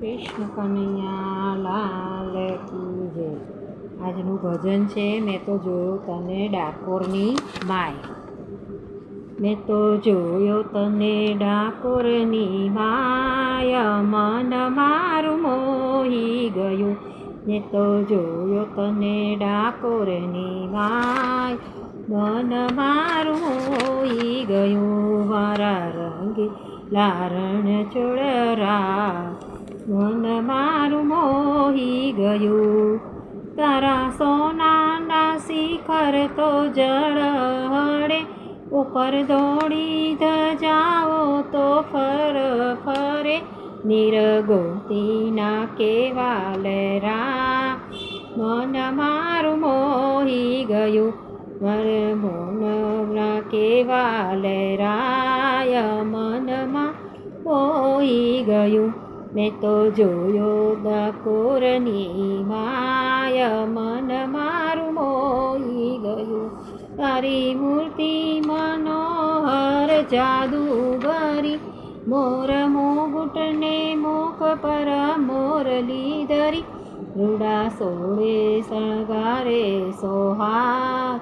કૃષ્ણ કનૈયા લાલ કી જય. આજનું ભજન છે, મેં તો જોયો તને ડાકોરની માય મેં તો જોયો તને ડાકોરની માય મન મારું મોહી ગયું. મેં તો જોયો તને ડાકોરની માય મન મારું મોહી ગયું. મારા રંગી લારણ ચોળરા મન મારું મોહી ગયું. તારા સોનાના શિખર તો જળ હળે. ઉપર દોડી ધજાઓ તો ફર ફરે. નિરગોતીના કેવા રા મન મારું મોહી ગયું. મર મોનના કેવા રાય મનમાં મોહી ગયું. મેં તો જોયો ડાકોરની માય મન મારું મોહી ગયું. તારી મૂર્તિ મનોહર જાદુગરી, મોર મોગુટને મોક પર મોરલી ધરી રૂડા સોળે શણગારે સોહાર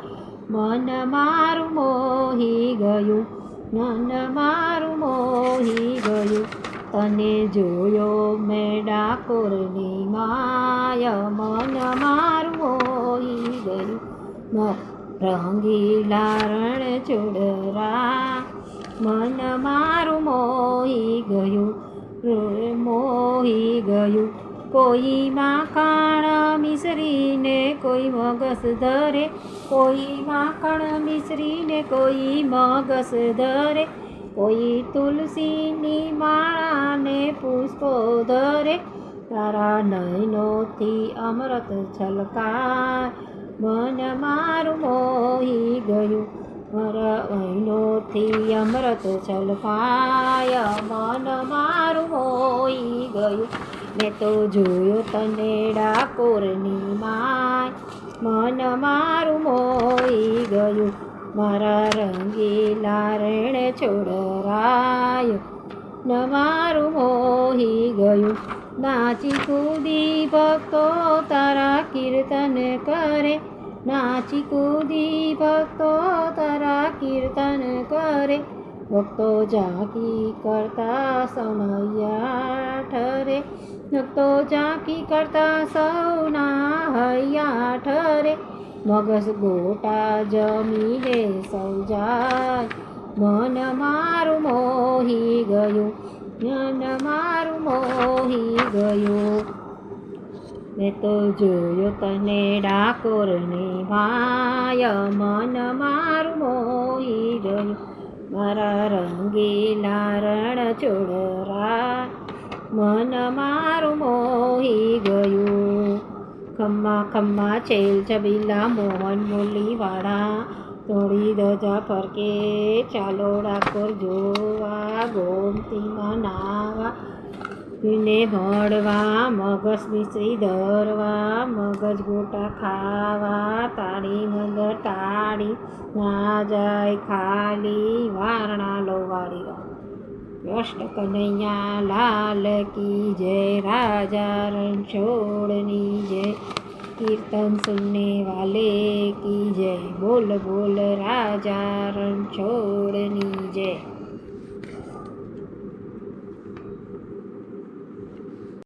મન મારું મોહી ગયું. મન મારું મોહી ગયું. તને જોયો મેં ડાકોરની માય, મન મારું મોહી ગયું. મ- રંગીલા રણ ચોડરા, મન મારું મોહી ગયું. મોહી ગયું. કોઈ માખણ મિસરીને કોઈ મગસ ધરે કોઈ માખણ મિસરીને કોઈ મગસ ધરે. કોઈ તુલસીની માળાને પુષ્પો ધરે, તારા નયનોથી અમૃત છલકાય. મન મારું મોહી ગયું મારા વૈનોથી અમૃત છલકાય. મન મારું મોહી ગયું, મેં તો જોયો તને ડાકોરની માય. મન મારું મોહી ગયું મારા રંગીલા રેણ છોડરાયો. નમારું મારું મોહી ગયું. નાચી કૂદી ભક્તો તારા કીર્તન કરે. નાચી કૂદી ભક્તો તારા કીર્તન કરે. ભક્તો જાકી કરતા સૌનૈયા ઠરે. ભક્તો જાકી કરતા સૌના હૈયા ઠરે. મગસ ગોટા જમીને જાય મન મારું મોહી ગયું, મન મારું મોહી ગયું. મેં તો જોયો તને ડાકોરને માય મન મારું મોહી ગયું, મારા રંગીલા રણ છોડરા મન મારું મોહી ગયું ખમ્મા ખમ્મા ચેલ ચબીલા મોહન મુરલીવાળા ધોળી ધજા ફરકે ચાલો ડાકોર જોવા ગોમતીમાં નાવા ને ભળવા મગજ મિશ્રી ધરવા મગજ ગોટા ખાવા તાળી મગર તાળી ના જાય ખાલી વારણા લો વાળી કૃષ્ણ કનૈયા લાલ કી જય, રાજા રણછોડની જય, કીર્તન સુનને વાલે કી જય, બોલ બોલ રાજા રણછોડની